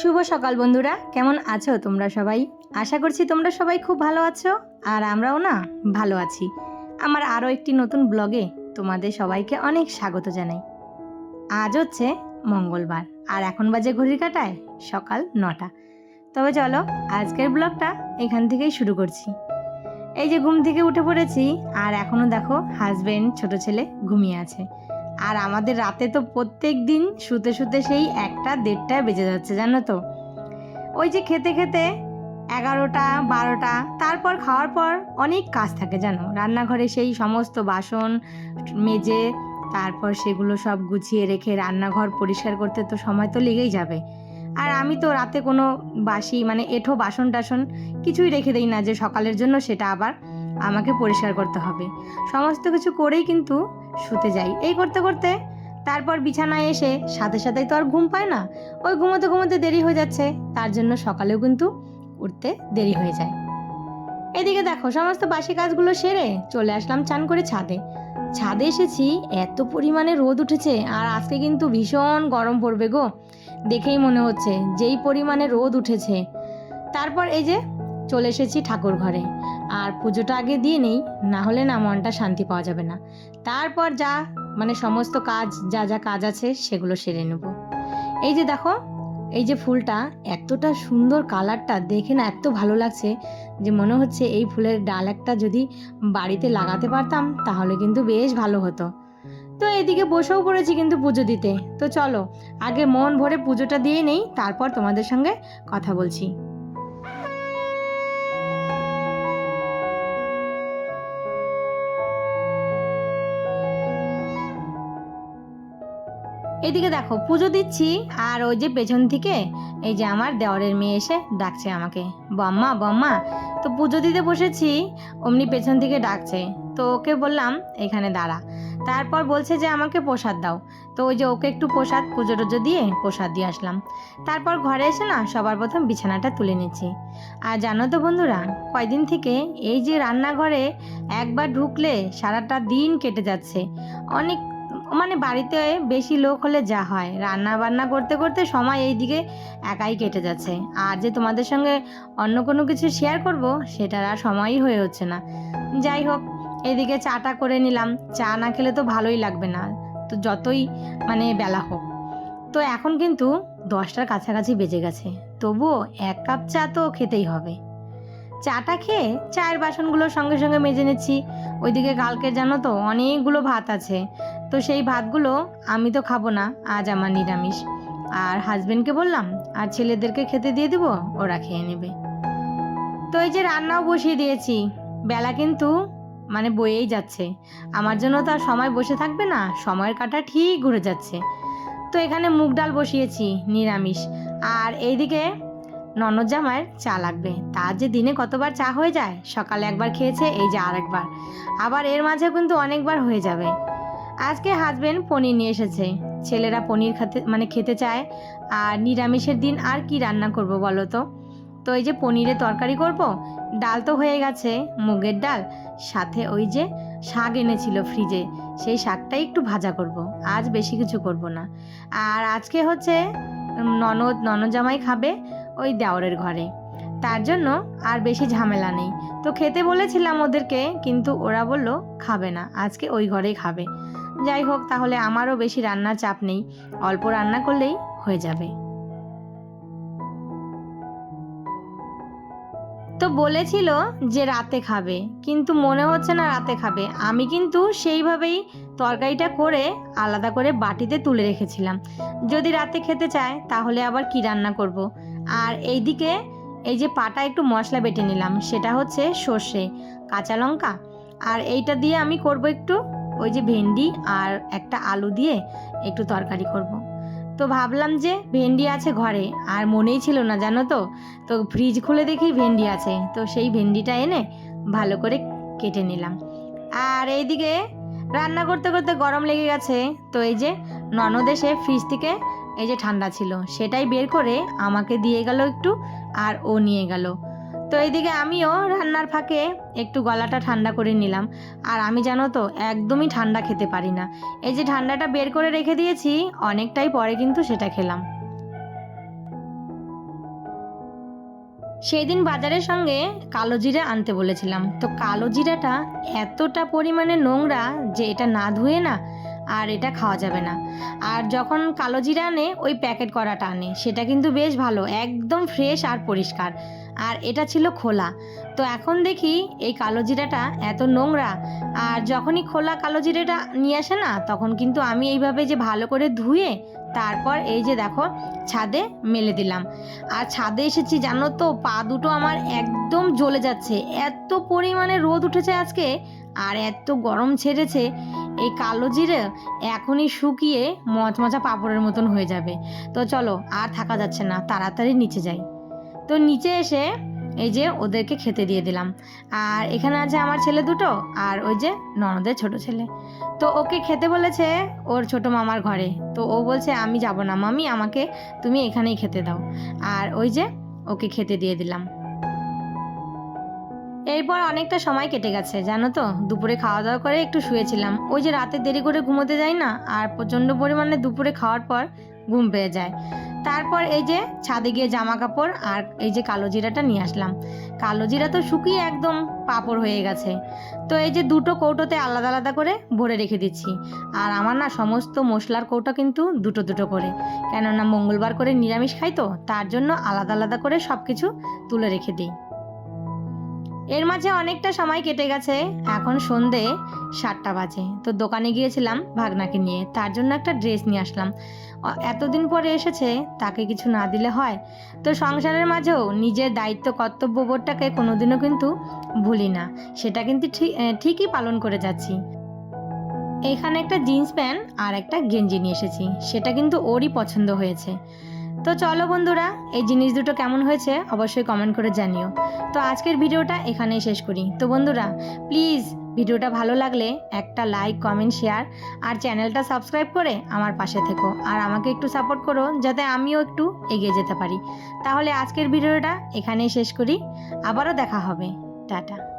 শুভ সকাল বন্ধুরা, কেমন আছো তোমরা সবাই? আশা করছি তোমরা সবাই খুব ভালো আছো আর আমরাও না ভালো আছি। আমার আরও একটি নতুন ব্লগে তোমাদের সবাইকে অনেক স্বাগত জানাই। আজ হচ্ছে মঙ্গলবার আর এখন বাজে ঘড়ির কাটায় সকাল নটা। তবে চলো, আজকের ব্লগটা এখান থেকেই শুরু করছি। এই যে ঘুম থেকে উঠে পড়েছি আর এখনও দেখো হাজবেন্ড ছোট ছেলে ঘুমিয়ে আছে। আর আমাদের রাতে তো প্রত্যেক দিন শুতে শুতে সেই একটা দেড়টায় বেজে যাচ্ছে, জানো তো। ওই যে খেতে খেতে এগারোটা, বারোটা, তারপর খাওয়ার পর অনেক কাজ থাকে, জানো। রান্নাঘরে সেই সমস্ত বাসন মেজে তারপর সেগুলো সব গুছিয়ে রেখে রান্নাঘর পরিষ্কার করতে তো সময় তো লেগেই যাবে। আর আমি তো রাতে কোনো বাসি মানে এঁঠো বাসন টাসন কিছুই রেখে দিই না যে সকালের জন্য সেটা আবার আমাকে পরিষ্কার করতে হবে। সমস্ত কিছু করেই কিন্তু শুতে যাই। এই করতে করতে তারপর বিছানায় এসে সাথে সাথেই তো আর ঘুম পায় না। ওই ঘুমোতে ঘুমোতে দেরি হয়ে যাচ্ছে। তার জন্য সকালেও কিন্তু উঠতে দেরি হয়ে যায়। এদিকে দেখো, সমস্ত বাসি কাজগুলো সেরে চলে আসলাম চান করে ছাদে। ছাদে এসেছি, এত পরিমাণে রোদ উঠেছে আর আজকে কিন্তু ভীষণ গরম পড়বে গো। দেখেই মনে হচ্ছে, যেই পরিমাণে রোদ উঠেছে। তারপর এই যে চলে এসেছি ঠাকুর ঘরে। আর পুজোটা আগে দিয়ে নেই, না হলে না মনটা শান্তি পাওয়া যাবে না। তারপর যা মানে সমস্ত কাজ, যা যা কাজ আছে সেগুলো সেরে নেব। এই যে দেখো, এই যে ফুলটা, এতটা সুন্দর কালারটা দেখে না এত ভালো লাগছে যে মনে হচ্ছে এই ফুলের ডাল একটা যদি বাড়িতে লাগাতে পারতাম, তাহলে কিন্তু বেশ ভালো হতো। তো এদিকে বসেও পড়েছি কিন্তু পুজো দিতে। তো চলো, আগে মন ভরে পুজোটা দিয়ে নেই, তারপর তোমাদের সঙ্গে কথা বলছি। এদিকে দেখো, পুজো দিচ্ছি, আর ওই যে পেছন থেকে এই যে আমার দেওয়ারের মেয়ে এসে ডাকছে আমাকে। বম্মা বম্মা, তো পুজো দিতে বসেছি, অমনি পেছন থেকে ডাকছে। তো ওকে বললাম, এখানে দাঁড়া। তারপর বলছে যে, আমাকে প্রসাদ দাও। তো ওই যে ওকে একটু প্রসাদ, পুজো টুজো দিয়ে প্রসাদ দিয়ে আসলাম। তারপর ঘরে এসে না, সবার প্রথম বিছানাটা তুলে নিচ্ছি। আর জানো তো বন্ধুরা, কয়দিন থেকে এই যে রান্নাঘরে একবার ঢুকলে সারাটা দিন কেটে যাচ্ছে। অনেক মানে বাড়িতে বেশি লোক হলে যা হয়। রান্না বান্না করতে করতে সময় এই দিকে একাই কেটে যাচ্ছে। আর যে তোমাদের সঙ্গে অন্য কোনো কিছু শেয়ার করব, সেটার আর সময়ই হয়ে হচ্ছে না। যাই হোক, এদিকে চাটা করে নিলাম। চা না খেলে তো ভালোই লাগবে না। তো যতই মানে বেলা হোক। তো এখন কিন্তু দশটার কাছাকাছি বেজে গেছে। তবুও এক কাপ চা তো খেতেই হবে। চাটা খেয়ে চায়ের বাসনগুলো সঙ্গে সঙ্গে মেজে নিচ্ছি। ওইদিকে কালকে জানো তো অনেকগুলো ভাত আছে। তো সেই ভাতগুলো আমি তো খাব না, আজ আমার নিরামিষ। আর হাজবেন্ডকে বললাম, আর ছেলেদেরকে খেতে দিয়ে দেবো? ওরা খেয়ে নেবে। তো এই যে রান্নাও বসিয়ে দিয়েছি। বেলা কিন্তু মানে বয়েই যাচ্ছে। আমার জন্য তো আর সময় বসে থাকবে না, সময়ের কাটা ঠিক ঘুরে যাচ্ছে। তো এখানে মুগ ডাল বসিয়েছি, নিরামিষ। আর এইদিকে ননদ জামাইয়ের চা লাগবে। তার যে দিনে কতবার চা হয়ে যায়, সকালে একবার খেয়েছে, এই যে আরেকবার। আবার এর মাঝে কিন্তু অনেকবার হয়ে যাবে। আজকে হাজবেন্ড পনির নিয়ে এসেছে। ছেলেরা পনির খেতে মানে খেতে চায়। আর নিরামিষের দিন আর কি রান্না করব বলো তো? তো এই যে পনিরের তরকারি করব, ডাল তো হয়ে গেছে, মুগের ডাল, সাথে ওই যে শাক এনেছিল ফ্রিজে সেই শাকটাই একটু ভাজা করব, আজ বেশি কিছু করব না। আর আজকে হচ্ছে ননদ ননদ জামাই খাবে ওই দেওরের ঘরে। তার জন্য আর বেশি ঝামেলা নেই। তো খেতে বলেছিলাম ওদেরকে, কিন্তু ওরা বলল, খাবে না, আজকে ওই ঘরেই খাবে। যাই হোক, তাহলে আমারও বেশি রান্নার চাপ নেই। অল্প রান্না করলেই হয়ে যাবে। তো বলেছিল যে রাতে খাবে, কিন্তু মনে হচ্ছে না রাতে খাবে। আমি কিন্তু সেইভাবেই তরকারিটা করে আলাদা করে বাটিতে তুলে রেখেছিলাম। যদি রাতে খেতে চায়, তাহলে আবার কি রান্না করব। আর এইদিকে এই যে পাটা একটু মশলা বেটে নিলাম, সেটা হচ্ছে সর্ষে, কাঁচা লঙ্কা। আর এইটা দিয়ে আমি করব একটু ওই যে ভেন্ডি আর একটা আলু দিয়ে একটু তরকারি করব। তো ভাবলাম যে ভেন্ডি আছে ঘরে আর মনেই ছিল না, জানো তো? তো ফ্রিজ খুলে দেখি ভেন্ডি আছে। তো সেই ভেন্ডিটা এনে ভালো করে কেটে নিলাম। আর এইদিকে রান্না করতে করতে গরম লেগে গেছে। তো এই যে ননদ এসে ফ্রিজ থেকে এই যে ঠান্ডা ছিল, সেটাই বের করে আমাকে দিয়ে গেল একটু আর ও নিয়ে গেল। তো এইদিকে আমিও রান্নার ফাঁকে একটু গলাটা ঠান্ডা করে নিলাম। আর আমি জানো তো, একদমই ঠান্ডা খেতে পারি না। এই যে ঠান্ডাটা বের করে রেখে দিয়েছি, অনেকটাই পরে কিন্তু সেটা খেলাম। সেই দিন বাজারের সঙ্গে কালো জিরা আনতে বলেছিলাম। তো কালো জিরাটা এতটা পরিমাণে নোংরা যে এটা না ধুয়ে না আর এটা খাওয়া যাবে না। আর যখন কালো জিরা আনে, ওই প্যাকেট করাটা আনে। সেটা কিন্তু বেশ ভালো, একদম ফ্রেশ আর পরিষ্কার। আর এটা ছিল খোলা। তো এখন দেখি এই কালো জিরাটা এত নোংরা, আর যখনই খোলা কালো জিরাটা নিয়ে আসে না, তখন কিন্তু আমি এইভাবে যে ভালো করে ধুয়ে, তারপর এই যে দেখো, ছাদে মেলে দিলাম। আর ছাদে এসেছি, জানো তো, পা দুটো আমার একদম জ্বলে যাচ্ছে। এত পরিমাণে রোদ উঠেছে আজকে, আর এত গরম ছেড়েছে। এই কালো জিরে এখনই শুকিয়ে মচমচা পাঁপড়ের মতন হয়ে যাবে। তো চলো, আর থাকা যাচ্ছে না, তাড়াতাড়ি নিচে যাই। তো নিচে এসে এই যে ওদেরকে খেতে দিয়ে দিলাম। আর এখানে আছে আমার ছেলে দুটো, আর ওই যে ননদের ছোট ছেলে। তো ওকে খেতে বলেছে ওর ছোট মামার ঘরে। তো ও বলছে, আমি যাব না মামি, আমাকে তুমি এখানেই খেতে দাও। আর ওই যে ওকে খেতে দিয়ে দিলাম। এরপর অনেকটা সময় কেটে গেছে, জানো তো? দুপুরে খাওয়া দাওয়া করে একটু শুয়েছিলাম। ওই যে রাতে দেরি করে ঘুমোতে যাই না, আর প্রচণ্ড পরিমাণে দুপুরে খাওয়ার পর ঘুম পেয়ে যায়। তারপর এই যে ছাদে গিয়ে জামা কাপড় আর এই যে কালো জিরাটা নিয়ে আসলাম। কালো জিরা তো শুকিয়ে একদম পাপড় হয়ে গেছে। তো এই যে দুটো কৌটোতে আলাদা আলাদা করে ভরে রেখে দিচ্ছি। আর আমার না সমস্ত মশলার কৌটো কিন্তু দুটো দুটো করে। কেননা মঙ্গলবার করে নিরামিষ খাই তো, তার জন্য আলাদা আলাদা করে সব কিছু তুলে রেখে দিই। এর মাঝে অনেকটা সময় কেটে গেছে। এখন সন্ধে সাতটা বাজে। তো দোকানে গিয়েছিলাম ভাগনাকে নিয়ে। তার জন্য একটা ড্রেস নিয়ে আসলাম। এতদিন পরে এসেছে, তাকে কিছু না দিলে হয়। তো সংসারের মাঝেও নিজের দায়িত্ব কর্তব্যবোধটাকে কোনোদিনও কিন্তু ভুলি না। সেটা কিন্তু ঠিক- ঠিকই পালন করে যাচ্ছি। এখানে একটা জিন্স প্যান্ট আর একটা গেঞ্জি নিয়ে এসেছি। সেটা কিন্তু ওরই পছন্দ হয়েছে। তো চলো বন্ধুরা, এই জিনিস দুটো কেমন হয়েছে অবশ্যই কমেন্ট করে জানিও। তো আজকের ভিডিওটা এখানেই শেষ করি। তো বন্ধুরা প্লিজ ভিডিওটা ভালো লাগলে একটা লাইক কমেন্ট শেয়ার আর চ্যানেলটা সাবস্ক্রাইব করে আমার পাশে থেকো। আর আমাকে একটু সাপোর্ট করো যাতে আমিও একটু এগিয়ে যেতে পারি। তাহলে আজকের ভিডিওটা এখানেই শেষ করি। আবারও দেখা হবে। টাটা।